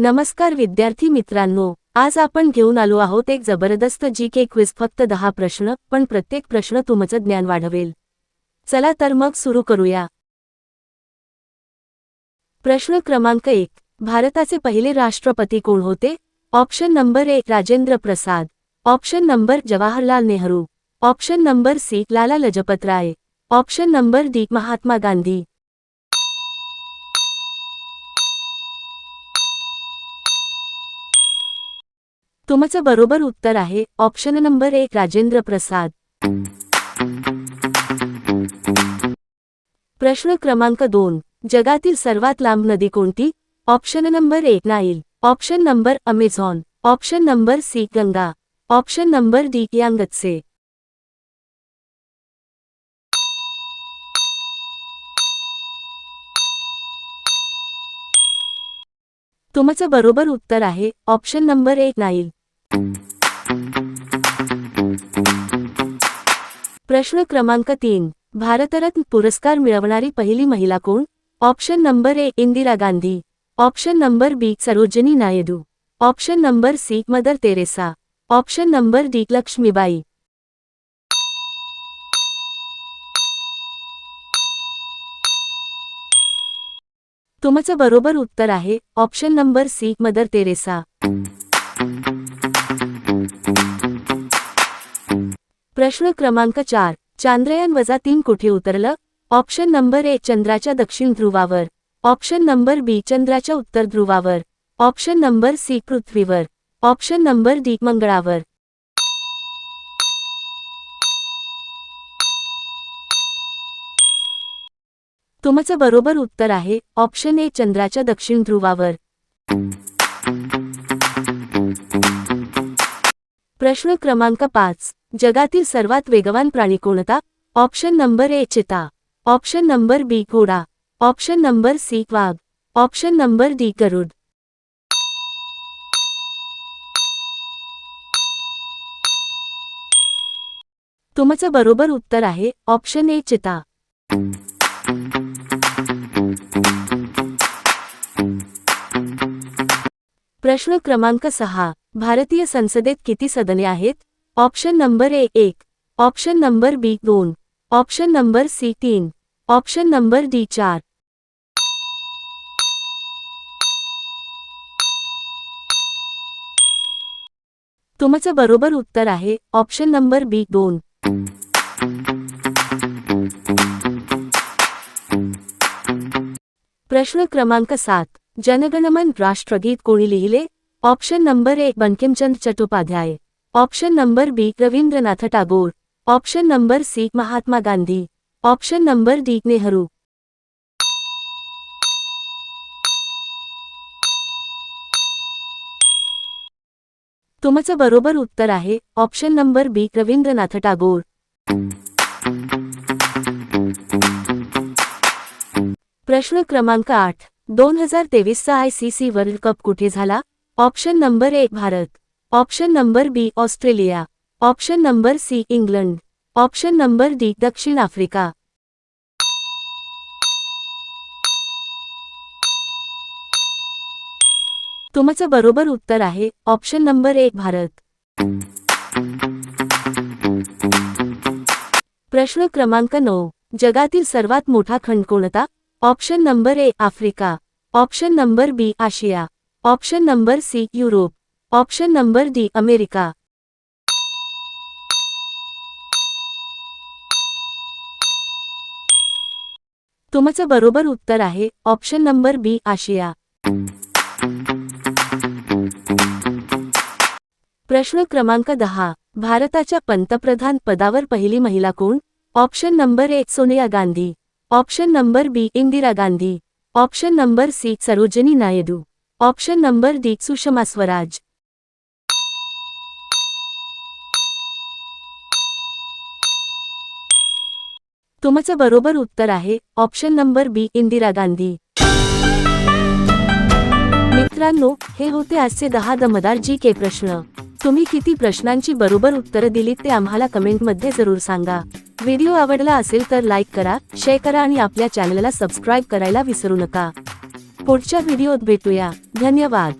नमस्कार विद्यार्थी मित्रांनो आज आपण घेऊन आलो आहोत एक जबरदस्त जी के क्विज फक्त दहा प्रश्न पण प्रत्येक प्रश्न तुमचं ज्ञान वाढवेल. चला तर मग सुरू करूया. प्रश्न क्रमांक एक भारताचे पहिले राष्ट्रपती कोण होते? ऑप्शन नंबर एक Rajendra Prasad. Option number Jawaharlal Nehru. Option number C Lala Lajpat Rai. Option number D Mahatma Gandhi. तुमचं बरोबर उत्तर आहे. ऑप्शन नंबर एक राजेंद्र प्रसाद. प्रश्न क्रमांक दोन जगातील सर्वात लांब नदी कोणती? ऑप्शन नंबर एक Nile. Option number Amazon. Option number C Ganga. Option number D Yangtze. तुमचं बरोबर उत्तर आहे. ऑप्शन नंबर एक नाईल. प्रश्न क्रमांक तीन. भारतरत्न पुरस्कार मिळवणारी पहिली महिला कोण? Option number A Indira Gandhi. Option number B Sarojini Naidu. Option number C Mother Teresa. Option number D Lakshmibai. तुमचं बरोबर उत्तर आहे option number C Mother Teresa. प्रश्न क्रमांक चार. चांद्रयान वजा तीन कुठे उतरलं? ऑप्शन नंबर ए चंद्राच्या दक्षिण ध्रुवावर. ऑप्शन नंबर बी चंद्राच्या उत्तर ध्रुवावर. ऑप्शन नंबर सी पृथ्वीवर. ऑप्शन नंबर डी मंगळावर. तुमचं बरोबर उत्तर आहे ऑप्शन ए चंद्राच्या दक्षिण ध्रुवावर. प्रश्न क्रमांक पाच. जगातील सर्वात वेगवान प्राणी कोणता? ऑप्शन नंबर ए चिता. ऑप्शन नंबर बी घोडा. ऑप्शन नंबर सी वाघ. ऑप्शन नंबर डी गरुड. तुमचं बरोबर उत्तर आहे ऑप्शन ए चिता. प्रश्न क्रमांक सहा. भारतीय संसदेत किती सदने आहेत? ऑप्शन नंबर ए एक. ऑप्शन नंबर बी दोन. ऑप्शन नंबर सी तीन. ऑप्शन नंबर डी चार. तुमचं बरोबर उत्तर आहे. ऑप्शन नंबर बी दोन. प्रश्न क्रमांक सात. जनगणमन राष्ट्रगीत कोणी लिहिले ऑप्शन नंबर एक Bankimchand Chattopadhyay. Option number B Rabindranath Tagore. Option number C Mahatma Gandhi. Option number D Nehru. तुमचं बरोबर उत्तर आहे. Option number B Rabindranath Tagore. प्रश्न क्रमांक आठ. दोन हजार तेवीसचा I C C world cup कुठे झाला? ऑप्शन नंबर एक Bharat. Option number B Australia. Option number C England. Option number D दक्षिण आफ्रिका. तुमचं बरोबर उत्तर आहे ऑप्शन नंबर एक भारत. प्रश्न क्रमांक नऊ. जगातील सर्वात मोठा खंड कोणता? Option number A Africa. Option number B Asia. Option number C Europe. Option number D America. तुमचं बरोबर उत्तर आहे ऑप्शन नंबर बी आशिया. प्रश्न क्रमांक दहा. भारताच्या पंतप्रधान पदावर पहिली महिला कोण? ऑप्शन नंबर एक Sonia Gandhi. Option number B Indira Gandhi option number C Sarojini Naidu option number D Sushma Swaraj तुमचं बरोबर उत्तर आहे. Option number B Indira Gandhi मित्रांनो हे होते आजचे दहा दमदार जी के प्रश्न. तुम्ही किती प्रश्नांची बरोबर उत्तरं दिलीत ते आम्हाला कमेंटमध्ये जरूर सांगा. व्हिडिओ आवडला असेल तर लाईक करा शेअर करा आणि आपल्या चॅनलला सबस्क्राईब करायला विसरू नका. पुढच्या व्हिडिओत भेटूया. धन्यवाद.